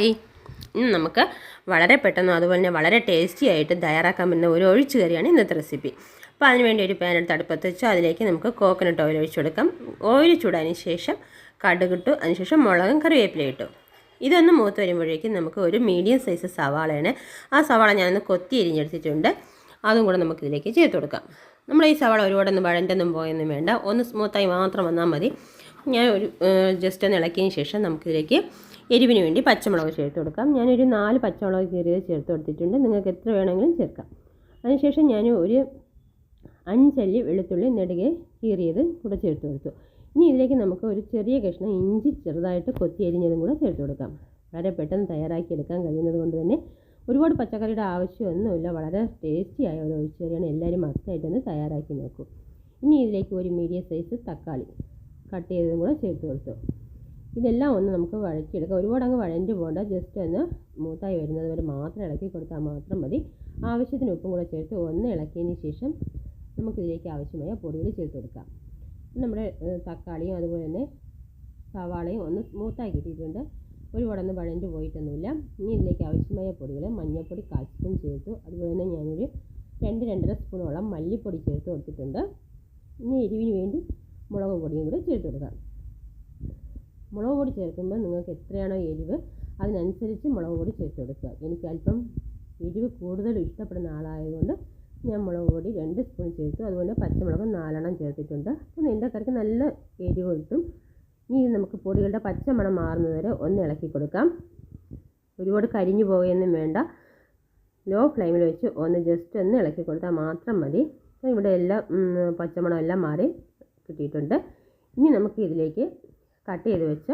Hi ഇന്ന് നമുക്ക് വളരെ പെട്ടെന്ന് അതുപോലെ തന്നെ വളരെ ടേസ്റ്റി ആയിട്ട് തയ്യാറാക്കാൻ പറ്റുന്ന ഒരു ഒഴിച്ചു കറിയാണ് ഇന്നത്തെ റെസിപ്പി അപ്പോൾ അതിനുവേണ്ടി ഒരു പാൻ എടുത്ത് അടുപ്പത്ത് വെച്ച്. അതിലേക്ക് നമുക്ക് കോക്കനട്ട് ഓയിൽ ഒഴിച്ചു കൊടുക്കാം. ഓയിൽ ചൂടാതിന് ശേഷം കടുക് കടുകിട്ടു അതിനുശേഷം മുളകും കറിവേപ്പില ഇട്ടു. ഇതൊന്ന് മൂത്ത് വരുമ്പോഴേക്കും നമുക്ക് ഒരു മീഡിയം സൈസ് സവാളയാണ്. ആ സവാള ഞാനൊന്ന് കൊത്തി എരിഞ്ഞെടുത്തിട്ടുണ്ട് അതും കൂടെ നമുക്കിതിലേക്ക് ചേർത്ത് കൊടുക്കാം. നമ്മൾ ഈ സവാള ഒരുപാടൊന്നും വഴന്റൊന്നും പോയൊന്നും വേണ്ട. ഒന്ന് സ്മൂത്തായി മാത്രം വന്നാൽ മതി. ഞാൻ ഒരു ജസ്റ്റ് ഒന്ന് ഇളക്കിയതിന് ശേഷം നമുക്കിതിലേക്ക് എരിവിന് വേണ്ടി പച്ചമുളക് ചേർത്ത് കൊടുക്കാം. ഞാനൊരു നാല് പച്ചമുളക് കീറിയത് ചേർത്ത് കൊടുത്തിട്ടുണ്ട്. നിങ്ങൾക്ക് എത്ര വേണമെങ്കിലും ചേർക്കാം. അതിനുശേഷം ഞാൻ ഒരു അഞ്ചല്ലി വെളുത്തുള്ളി നെടുകെ കീറിയത് കൂടെ ചേർത്ത് കൊടുത്തു. ഇനി ഇതിലേക്ക് നമുക്ക് ഒരു ചെറിയ കഷ്ണം ഇഞ്ചി ചെറുതായിട്ട് കൊത്തി എരിഞ്ഞതും കൂടെ ചേർത്ത് കൊടുക്കാം. വളരെ പെട്ടെന്ന് തയ്യാറാക്കി എടുക്കാൻ കഴിയുന്നത് കൊണ്ട് തന്നെ ഒരുപാട് പച്ചക്കറിയുടെ ആവശ്യമൊന്നുമില്ല. വളരെ ടേസ്റ്റി ആയ ഒരു ഒഴിച്ചുകറിയാണ്. എല്ലാവരും മസ്റ്റായിട്ടൊന്ന് തയ്യാറാക്കി നോക്കൂ. ഇനി ഇതിലേക്ക് ഒരു മീഡിയം സൈസ് തക്കാളി കട്ട് ചെയ്തതും കൂടെ ചേർത്ത് കൊടുത്തു. ഇതെല്ലാം ഒന്ന് നമുക്ക് വഴക്കിയെടുക്കാം ഒരുപാട് അങ്ങ് വഴഞ്ഞു പോകണ്ട. ജസ്റ്റ് ഒന്ന് മൂത്തായി വരുന്നത് വരെ മാത്രം ഇളക്കി കൊടുത്താൽ മാത്രം മതി. ആവശ്യത്തിന് ഉപ്പും കൂടെ ചേർത്ത് ഒന്ന് ഇളക്കിയതിന് ശേഷം നമുക്കിതിലേക്ക് ആവശ്യമായ പൊടികൾ ചേർത്ത് കൊടുക്കാം. നമ്മുടെ തക്കാളിയും അതുപോലെ തന്നെ സവാളയും ഒന്ന് സ്മൂത്തായി കിട്ടിയിട്ടുണ്ട്. ഒരുപാടൊന്നും വഴഞ്ഞു പോയിട്ടൊന്നുമില്ല. ഇനി ഇതിലേക്ക് ആവശ്യമായ പൊടികൾ മഞ്ഞൾപ്പൊടി കാൽ സ്പൂൺ ചേർത്തു. അതുപോലെ തന്നെ ഞാനൊരു രണ്ട് രണ്ടര സ്പൂണോളം മല്ലിപ്പൊടി ചേർത്ത് കൊടുത്തിട്ടുണ്ട്. ഇനി എരിവിന് വേണ്ടി മുളക് പൊടിയും കൂടി ചേർത്ത് കൊടുക്കാം. മുളക് പൊടി ചേർക്കുമ്പോൾ നിങ്ങൾക്ക് എത്രയാണോ എരിവ് അതിനനുസരിച്ച് മുളക് പൊടി ചേർത്ത് കൊടുക്കുക എനിക്ക് അല്പം എരിവ് കൂടുതൽ ഇഷ്ടപ്പെടുന്ന ആളായതുകൊണ്ട് ഞാൻ മുളക് പൊടി രണ്ട് സ്പൂൺ ചേർത്തു. അതുപോലെ പച്ചമുളക് നാലെണ്ണം ചേർത്തിട്ടുണ്ട്. അപ്പോൾ എന്റെ കറിക്ക് നല്ല എരിവ് കിട്ടും. ഇനി നമുക്ക് പൊടികളുടെ പച്ചമണം മാറുന്നത് വരെ ഒന്ന് ഇളക്കി കൊടുക്കാം. ഒരുപാട് കരിഞ്ഞു പോകുകയൊന്നും വേണ്ട. ലോ ഫ്ലെയിമിൽ വെച്ച് ഒന്ന് ജസ്റ്റ് ഒന്ന് ഇളക്കി കൊടുത്താൽ മാത്രം മതി. അപ്പോൾ ഇവിടെ എല്ലാം പച്ചമണം എല്ലാം മാറി കിട്ടിയിട്ടുണ്ട്. ഇനി നമുക്ക് ഇതിലേക്ക് കട്ട് ചെയ്ത് വെച്ച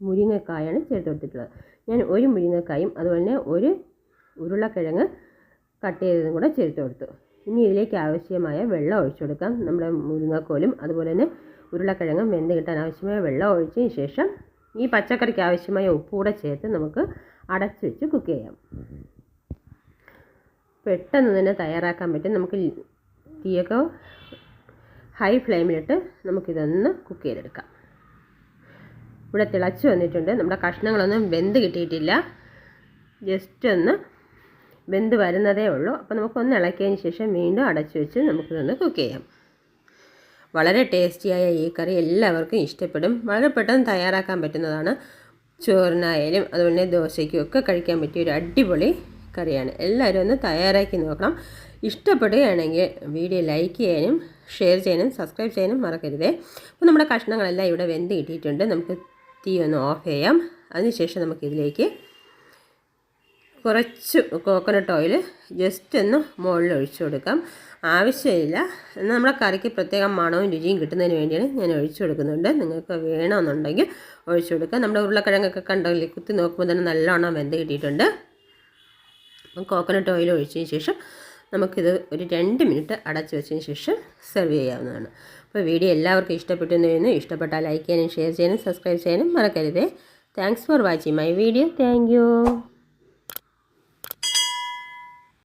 മുരിങ്ങക്കായാണ് ചേർത്ത് കൊടുത്തിട്ടുള്ളത്. ഞാൻ ഒരു മുരിങ്ങക്കായും അതുപോലെ തന്നെ ഒരു ഉരുളക്കിഴങ്ങ് കട്ട് ചെയ്തതും കൂടെ ചേർത്ത് കൊടുത്തു. ഇനി ഇതിലേക്ക് ആവശ്യമായ വെള്ളം ഒഴിച്ചു കൊടുക്കാം. നമ്മുടെ മുരിങ്ങക്കോലും അതുപോലെ തന്നെ ഉരുളക്കിഴങ്ങും വെന്ത് കിട്ടാൻ ആവശ്യമായ വെള്ളം ഒഴിച്ചതിന് ശേഷം ഈ പച്ചക്കറിക്ക് ആവശ്യമായ ഉപ്പ് കൂടെ ചേർത്ത് നമുക്ക് അടച്ചു വെച്ച് കുക്ക് ചെയ്യാം. പെട്ടെന്ന് തന്നെ തയ്യാറാക്കാൻ പറ്റും. നമുക്ക് തീയൊക്കെ ഹൈ ഫ്ലെയിമിലിട്ട് നമുക്കിതൊന്ന് കുക്ക് ചെയ്തെടുക്കാം. ഇവിടെ തിളച്ച് വന്നിട്ടുണ്ട്. നമ്മുടെ കഷ്ണങ്ങളൊന്നും വെന്ത് കിട്ടിയിട്ടില്ല. ജസ്റ്റ് ഒന്ന് വെന്ത് വരുന്നതേ ഉള്ളൂ. അപ്പോൾ നമുക്കൊന്ന് ഇളക്കിയതിന് ശേഷം വീണ്ടും അടച്ചു വെച്ച് നമുക്കിതൊന്ന് കുക്ക് ചെയ്യാം. വളരെ ടേസ്റ്റിയായ ഈ കറി എല്ലാവർക്കും ഇഷ്ടപ്പെടും. വളരെ പെട്ടെന്ന് തയ്യാറാക്കാൻ പറ്റുന്നതാണ്. ചോറിനായാലും അതുപോലെ ദോശയ്ക്കും ഒക്കെ കഴിക്കാൻ പറ്റിയ ഒരു അടിപൊളി കറിയാണ്. എല്ലാവരും ഒന്ന് തയ്യാറാക്കി നോക്കണം. ഇഷ്ടപ്പെടുകയാണെങ്കിൽ വീഡിയോ ലൈക്ക് ചെയ്യാനും ഷെയർ ചെയ്യാനും സബ്സ്ക്രൈബ് ചെയ്യാനും മറക്കരുതേ. അപ്പോൾ നമ്മുടെ കഷ്ണങ്ങളെല്ലാം ഇവിടെ വെന്ത് കിട്ടിയിട്ടുണ്ട്. നമുക്ക് തീ ഒന്ന് ഓഫ് ചെയ്യാം. അതിനുശേഷം നമുക്കിതിലേക്ക് കുറച്ച് കോക്കനട്ട് ഓയിൽ ജസ്റ്റ് ഒന്ന് മുകളിൽ ഒഴിച്ചു കൊടുക്കാം. ആവശ്യമില്ല. നമ്മുടെ കറിക്ക് പ്രത്യേകം മണവും രുചിയും കിട്ടുന്നതിന് വേണ്ടിയാണ് ഞാൻ ഒഴിച്ചു കൊടുക്കുന്നുണ്ട്. നിങ്ങൾക്ക് വേണമെന്നുണ്ടെങ്കിൽ ഒഴിച്ചു കൊടുക്കാം. നമ്മുടെ ഉരുളക്കിഴങ്ങൊക്കെ കണ്ടെങ്കിൽ കുത്തി നോക്കുമ്പോൾ തന്നെ നല്ലോണം വെന്ത് കിട്ടിയിട്ടുണ്ട്. കോക്കനട്ട് ഓയിൽ ഒഴിച്ചതിന് ശേഷം നമുക്കിത് ഒരു രണ്ട് മിനിറ്റ് അടച്ചു വെച്ചതിന് ശേഷം സെർവ് ചെയ്യാവുന്നതാണ്. അപ്പോൾ വീഡിയോ എല്ലാവർക്കും ഇഷ്ടപ്പെട്ടു എന്ന് ഇഷ്ടപ്പെട്ടാൽ ലൈക്ക് ചെയ്യാനും ഷെയർ ചെയ്യാനും സബ്സ്ക്രൈബ് ചെയ്യാനും മറക്കരുതേ. Thanks for watching my video thank